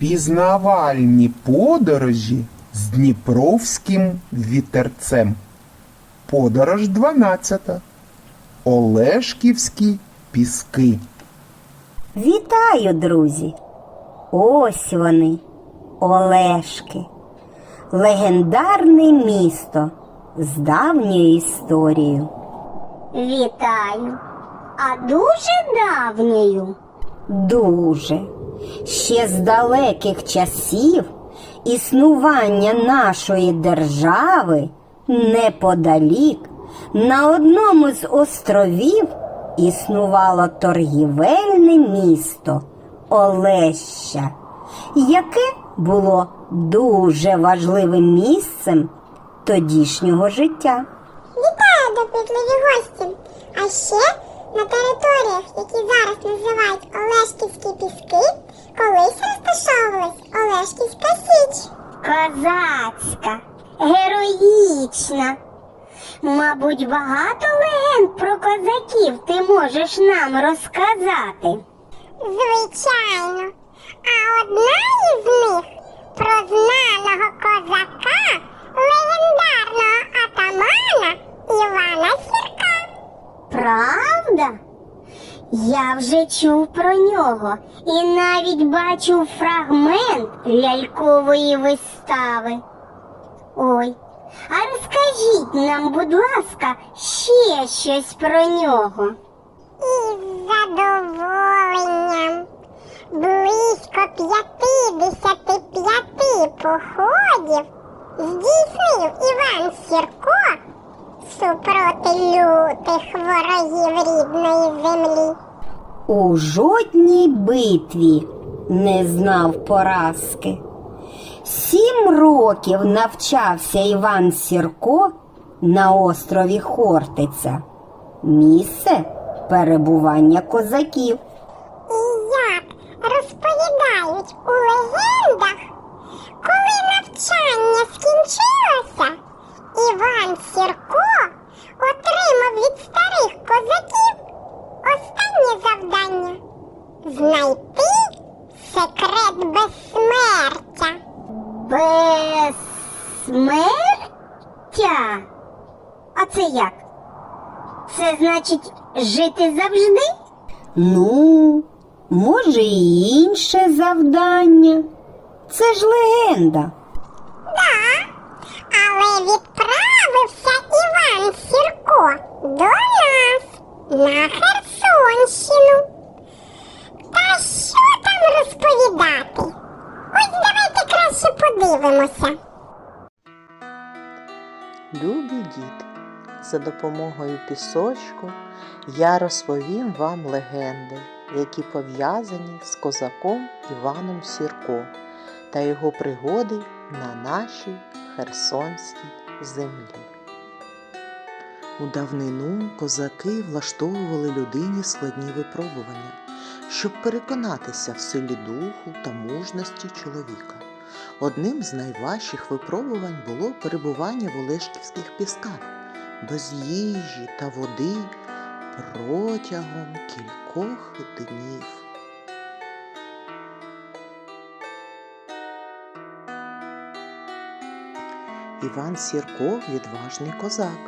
Пізнавальні подорожі з Дніпровським вітерцем. Подорож 12. Олешківські піски. Вітаю, друзі! Ось вони, Олешки, легендарне місто з давньою історією. Вітаю. А дуже давньою. Дуже. Ще з далеких часів існування нашої держави неподалік на одному з островів існувало торгівельне місто Олеща, яке було дуже важливим місцем тодішнього життя. Вітаю, допитливі гості! А ще на територіях, які зараз називають Олешківські піски, колись розташовувалась Олешківська Січ. Козацька, героїчна. Мабуть, багато легенд про козаків ти можеш нам розказати. Звичайно. А одна із них про знаного козака, легендарного атамана Івана Сірка. Правда? Я вже чув про нього і навіть бачив фрагмент лялькової вистави. Ой, а розкажіть нам, будь ласка, ще щось про нього. Із задоволенням. Близько 55 походів здійснив Іван Сірко супроти лютих ворогів рідної землі. У жодній битві не знав поразки. Сім років навчався Іван Сірко на острові Хортиця, місце перебування козаків. І як розповідають у легендах, коли навчання скінчилося, Іван Сірко отримав від старих козаків останнє завдання знайти секрет безсмертя. Безсмертя? А це як? Це значить жити завжди? Ну, може, і інше завдання. Це ж легенда. Да, але відправився Іван Сірко до нас на Херсонщину. Та що там розповідати? Ось давайте краще подивимося. Любі діти, за допомогою пісочку я розповім вам легенди, які пов'язані з козаком Іваном Сірко та його пригоди на нашій Херсонській землі. У давнину козаки влаштовували людині складні випробування, щоб переконатися в силі духу та мужності чоловіка. Одним з найважчих випробувань було перебування в Олешківських пісках без їжі та води протягом кількох днів. Іван Сірко, відважний козак,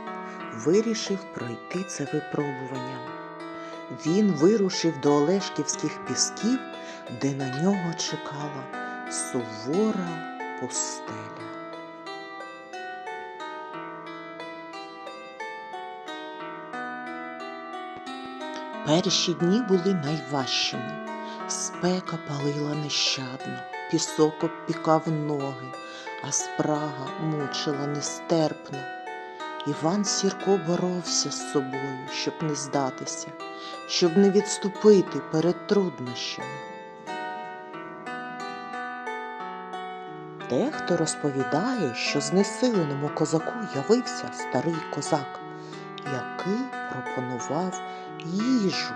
вирішив пройти це випробування. Він вирушив до Олешківських пісків, де на нього чекала сувора пустеля. Перші дні були найважчими. Спека палила нещадно, пісок обпікав ноги, а спрага мучила нестерпно. Іван Сірко боровся з собою, щоб не здатися, щоб не відступити перед труднощами. Дехто розповідає, що знесиленому козаку явився старий козак, який пропонував їжу.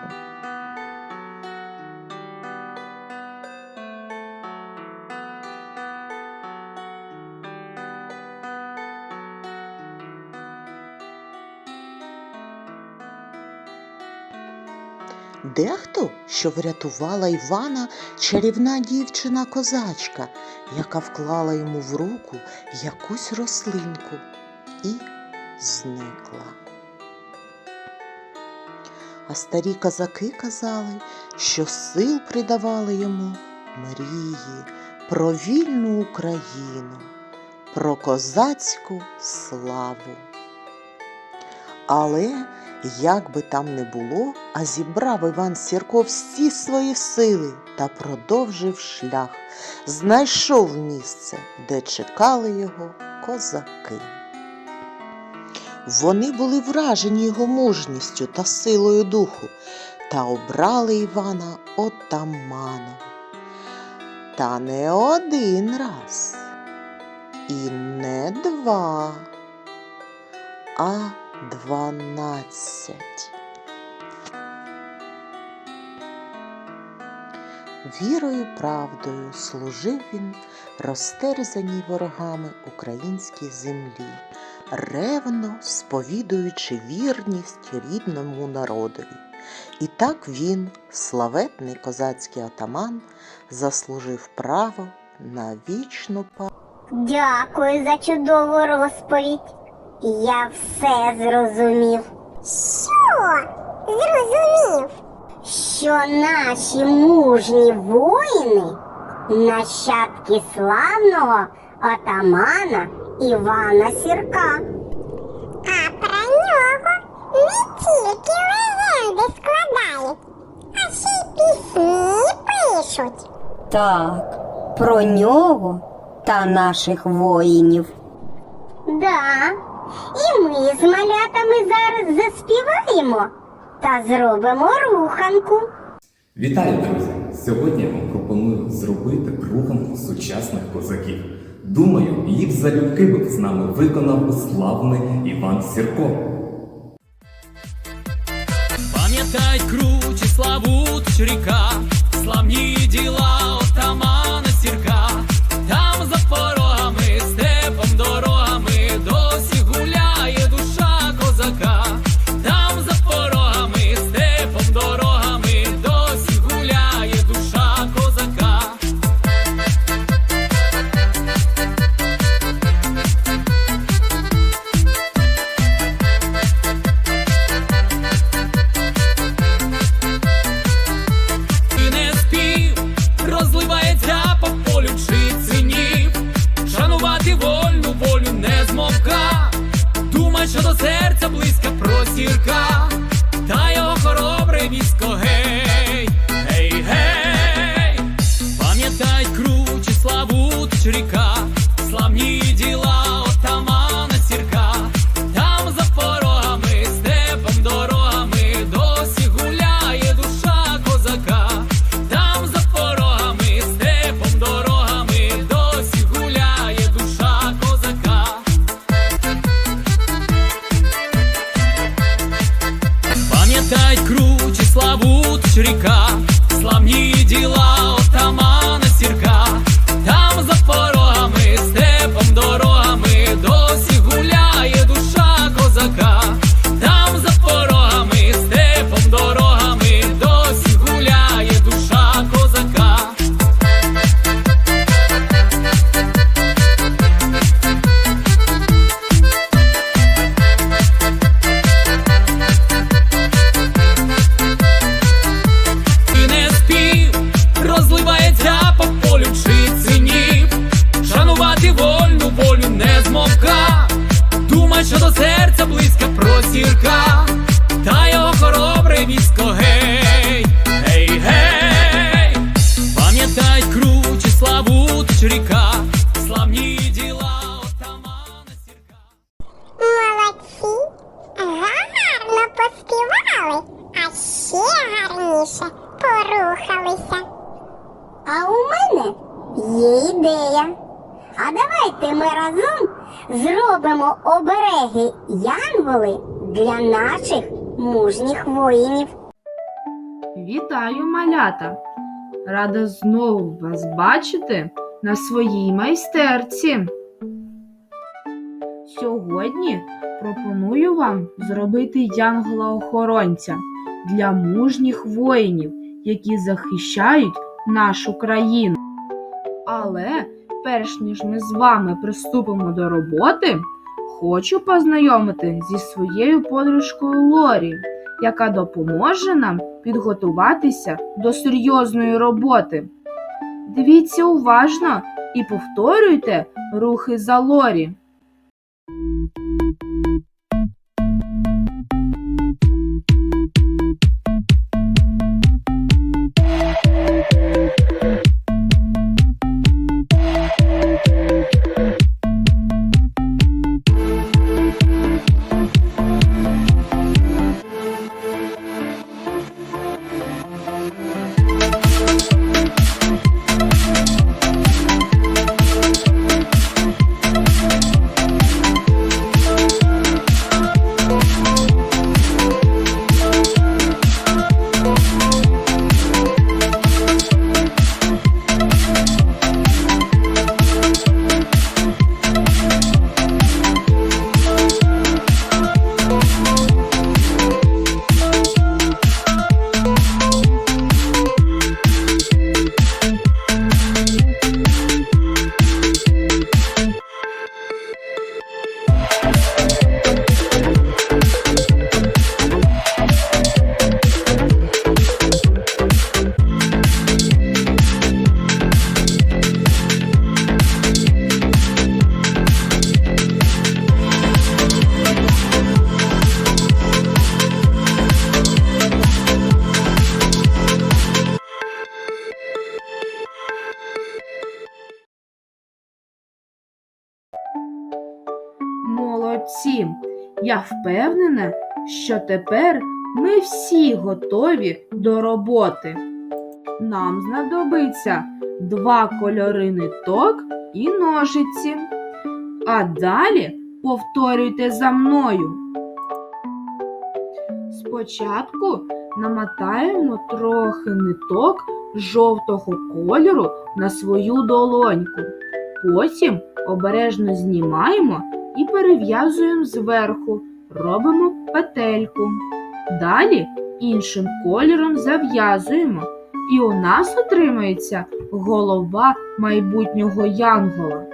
Дехто, що врятувала Івана чарівна дівчина-козачка, яка вклала йому в руку якусь рослинку і зникла. А старі козаки казали, що сил придавали йому мрії про вільну Україну, про козацьку славу. Але як би там не було, а зібрав Іван Сірко всі свої сили та продовжив шлях, знайшов місце, де чекали його козаки. Вони були вражені його мужністю та силою духу та обрали Івана отаманом. Та не один раз, і не два, а дванадцять. Вірою, правдою служив він розтерзаній ворогами українській землі, ревно сповідуючи вірність рідному народові. І так він, славетний козацький атаман, заслужив право на вічну пам'ять. Дякую за чудову розповідь. Я все зрозумів, Що? Зрозумів. що наші мужні воїни нащадки славного отамана Івана Сірка. А про нього не тільки легенди складають, а ще й пісні пишуть. Так, про нього та наших воїнів. Да, і ми з малятами зараз заспіваємо та зробимо руханку. Вітаю, друзі! Сьогодні я вам пропоную зробити руханку сучасних козаків. Думаю, їх залюбки би з нами виконав славний Іван Сірко. Пам'ятай кручі славутич ріка, славні діла Пам'ятай славут река, тич ріка, хоробре військо гей, гей, гей, пам'ятай кручі славу ріка, славні діла отамана сірка. Молодці, гарно поспівали, а ще гарніше порухалися. А у мене є ідея. А давайте ми разом зробимо обереги янголи для наших мужніх воїнів. Вітаю, малята! Рада знову вас бачити на своїй майстерці. Сьогодні пропоную вам зробити янгола-охоронця для мужніх воїнів, які захищають нашу країну. Але перш ніж ми з вами приступимо до роботи, хочу познайомити зі своєю подружкою Лорі, яка допоможе нам підготуватися до серйозної роботи. Дивіться уважно і повторюйте рухи за Лорі. Я впевнена, що тепер ми всі готові до роботи. Нам знадобиться два кольори ниток і ножиці. А далі повторюйте за мною. Спочатку намотаємо трохи ниток жовтого кольору на свою долоньку. Потім обережно знімаємо і перев'язуємо зверху, робимо петельку. Далі іншим кольором зав'язуємо, і у нас отримається голова майбутнього янгола.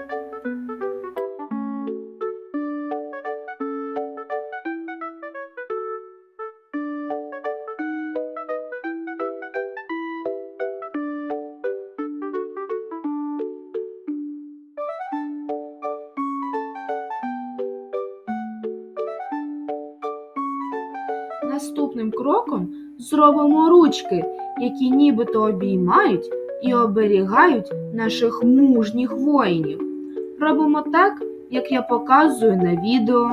Наступним кроком зробимо ручки, які нібито обіймають і оберігають наших мужніх воїнів. Робимо так, як я показую на відео.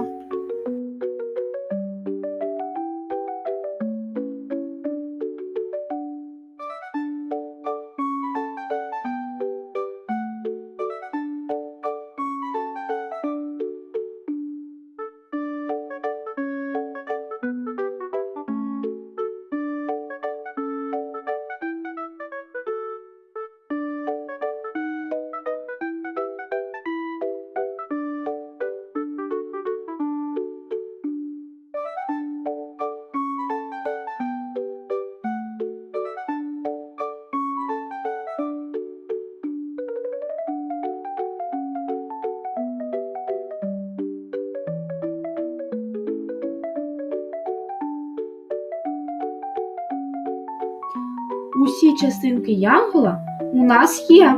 Частинки янгола у нас є.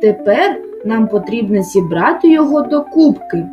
Тепер нам потрібно зібрати його до кубки.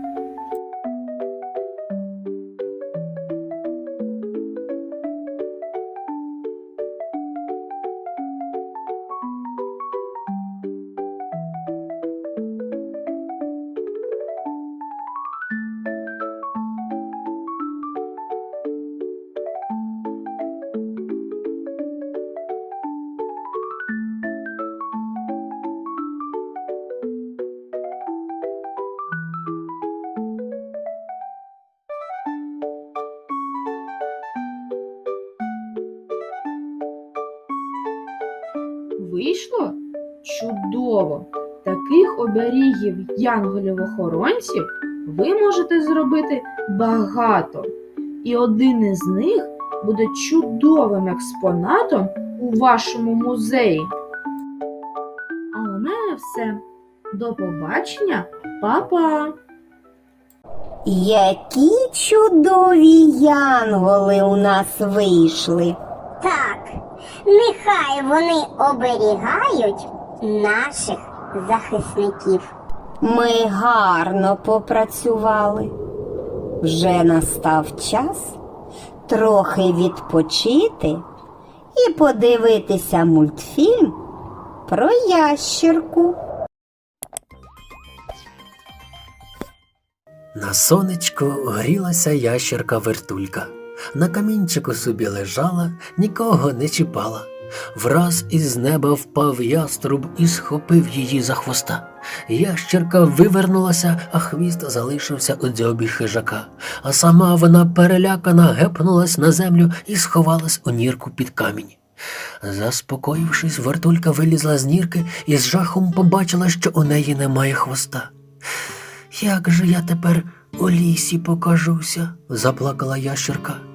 Оберігів янголів-охоронців ви можете зробити багато. І один із них буде чудовим експонатом у вашому музеї. А у мене все. До побачення, па-па! Які чудові янголи у нас вийшли. Так, нехай вони оберігають наших захисників. Ми гарно попрацювали. Вже настав час трохи відпочити і подивитися мультфільм про ящірку. На сонечку грілася ящерка вертулька. На камінчику собі лежала, нікого не чіпала. Враз із неба впав яструб і схопив її за хвоста. Ящерка вивернулася, а хвіст залишився у дзьобі хижака. А сама вона перелякана гепнулась на землю і сховалась у нірку під камінь. Заспокоївшись, вертулька вилізла з нірки і з жахом побачила, що у неї немає хвоста. Як же я тепер у лісі покажуся? заплакала ящерка.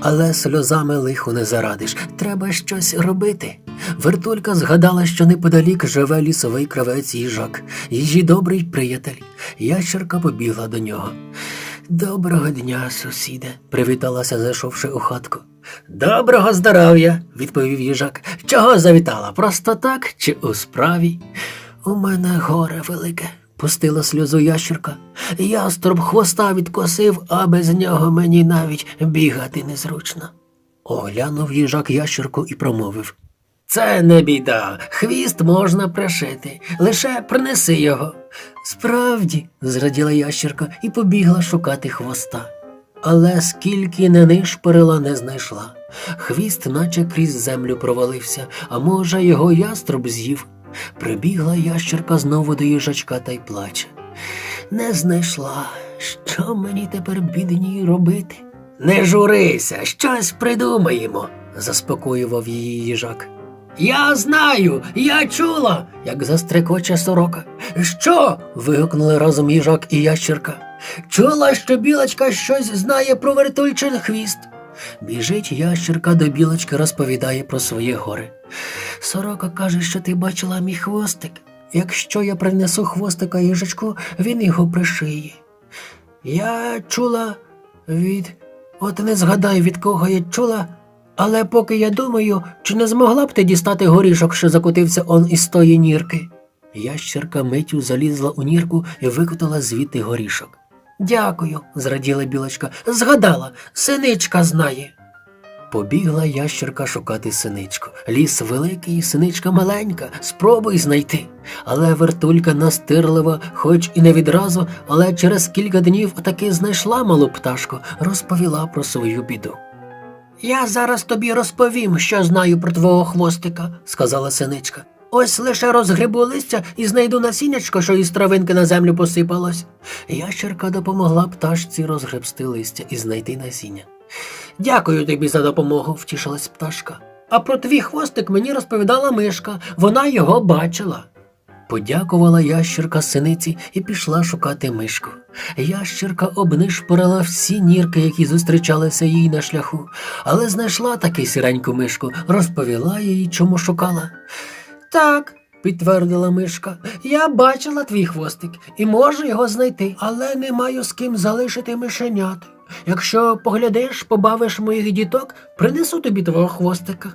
Але сльозами лихо не зарадиш, треба щось робити. Вертулька згадала, що неподалік живе лісовий кравець їжак, її добрий приятель. Ящерка побігла до нього. Доброго дня, сусіде, привіталася, зайшовши у хатку. Доброго здоров'я, відповів їжак. Чого завітала? Просто так чи у справі? У мене горе велике, пустила сльозу ящерка. Яструб хвоста відкосив, а без нього мені навіть бігати незручно. Оглянув їжак ящерку і промовив. Це не біда, хвіст можна пришити, лише принеси його. Справді, зраділа ящерка і побігла шукати хвоста. Але скільки не нишпорила, не знайшла. Хвіст, наче крізь землю провалився, а може, його яструб з'їв. Прибігла ящерка знову до їжачка та й плаче. Не знайшла. Що мені тепер бідній робити? Не журися, щось придумаємо, заспокоював її їжак. Я знаю, я чула, як застрекоче сорока. Що? вигукнули разом їжак і ящерка. Чула, що білочка щось знає про вертульчин хвіст. Біжить ящерка до білочки, розповідає про своє горе. Сорока каже, що ти бачила мій хвостик. Якщо я принесу хвостика їжачку, він його пришиє. Я чула від. От не згадаю, від кого я чула, але поки я думаю, чи не змогла б ти дістати горішок, що закотився он із тої нірки. Ящерка миттю залізла у нірку і викотала звідти горішок. Дякую, зраділа білочка. Згадала, синичка знає. Побігла ящерка шукати синичку. Ліс великий, синичка маленька, спробуй знайти. Але вертулька настирлива, хоч і не відразу, але через кілька днів таки знайшла малу пташку, розповіла про свою біду. Я зараз тобі розповім, що знаю про твого хвостика, сказала синичка. Ось лише розгребу листя і знайду насіннячко, що із травинки на землю посипалось. Ящерка допомогла пташці розгребсти листя і знайти насіння. Дякую тобі за допомогу, втішилась пташка. А про твій хвостик мені розповідала мишка, вона його бачила. Подякувала ящерка синиці і пішла шукати мишку. Ящерка обнишпорила всі нірки, які зустрічалися їй на шляху, але знайшла таки сіреньку мишку, розповіла їй, чому шукала. Так, підтвердила мишка, я бачила твій хвостик і можу його знайти, але не маю з ким залишити мишенят. Якщо поглядиш, побавиш моїх діток, принесу тобі твого хвостика.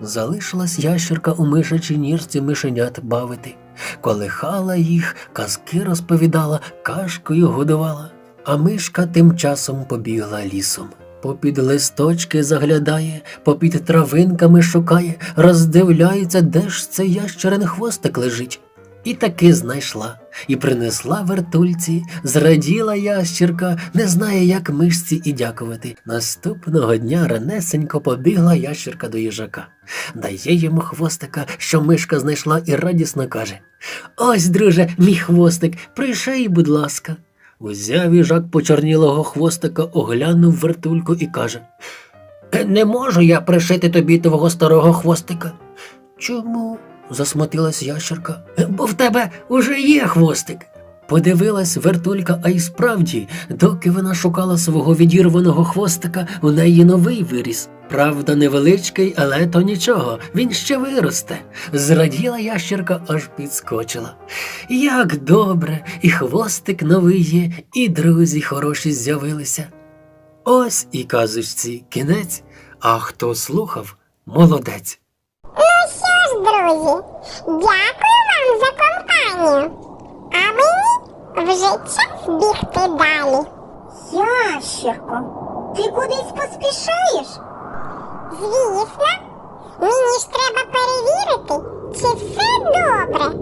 Залишилась ящерка у мишачій нірці мишенят бавити. Колихала їх, казки розповідала, кашкою годувала. А мишка тим часом побігла лісом. Попід листочки заглядає, попід травинками шукає, роздивляється, де ж цей ящерин хвостик лежить. І таки знайшла, і принесла вертульці, зраділа ящірка, не знає, як мишці і дякувати. Наступного дня ранесенько побігла ящірка до їжака, дає йому хвостика, що мишка знайшла, і радісно каже: Ось, друже, мій хвостик, приший, будь ласка. Узяв їжак почорнілого хвостика, оглянув вертульку і каже: «Е, Не можу я пришити тобі твого старого хвостика. Чому? засмутилась ящерка. Бо в тебе уже є хвостик. Подивилась вертулька, а й справді, доки вона шукала свого відірваного хвостика, у неї новий виріс. Правда, невеличкий, але то нічого, він ще виросте. Зраділа ящерка, аж підскочила. Як добре, і хвостик новий є, і друзі хороші з'явилися. Ось і казочці кінець, а хто слухав, молодець. Ну що ж, друзі, дякую вам за компанію. А мені вже час бігти далі. Ящерко, ти кудись поспішаєш? Звісно, мені ж треба перевірити, чи все добре.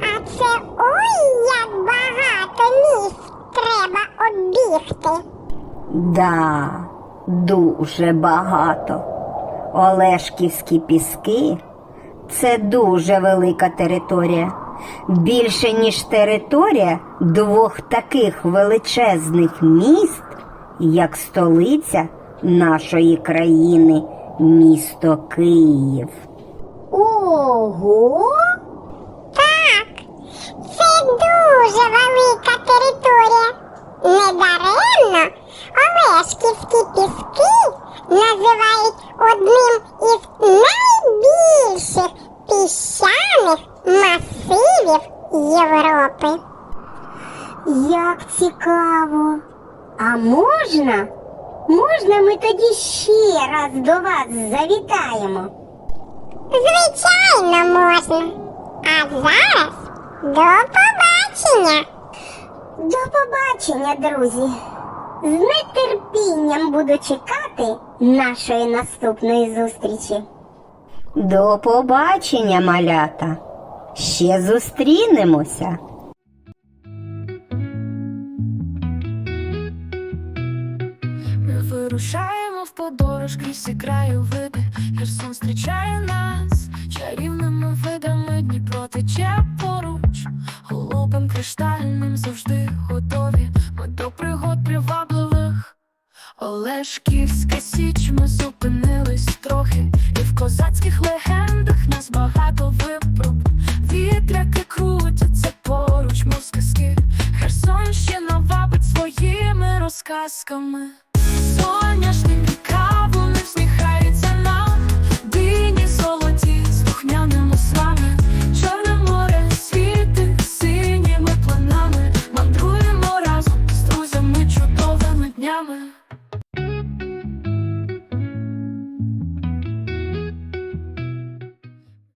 А це ой як багато місць треба оббігти. Да, дуже багато. Олешківські піски це дуже велика територія. Більше, ніж територія двох таких величезних міст, як столиця нашої країни, місто Київ. Ого! Так, це дуже велика територія. Недаремно Олешківські піски називають одним із найбільших піщаних масивів Європи. Як цікаво. А можна? Можна ми тоді ще раз до вас завітаємо? Звичайно, можна. А зараз до побачення. До побачення, друзі. З нетерпінням буду чекати нашої наступної зустрічі. До побачення, малята. Ще зустрінемося. Ми вирушаємо в подорож крізь ці краєвиди Херсон зустрічає нас чарівними видами Дніпро тече поруч, голубим криштальним завжди готові. Ми до пригод привабливих. Олешківська січ, ми зупинились трохи, і в козацьких легендах поруч,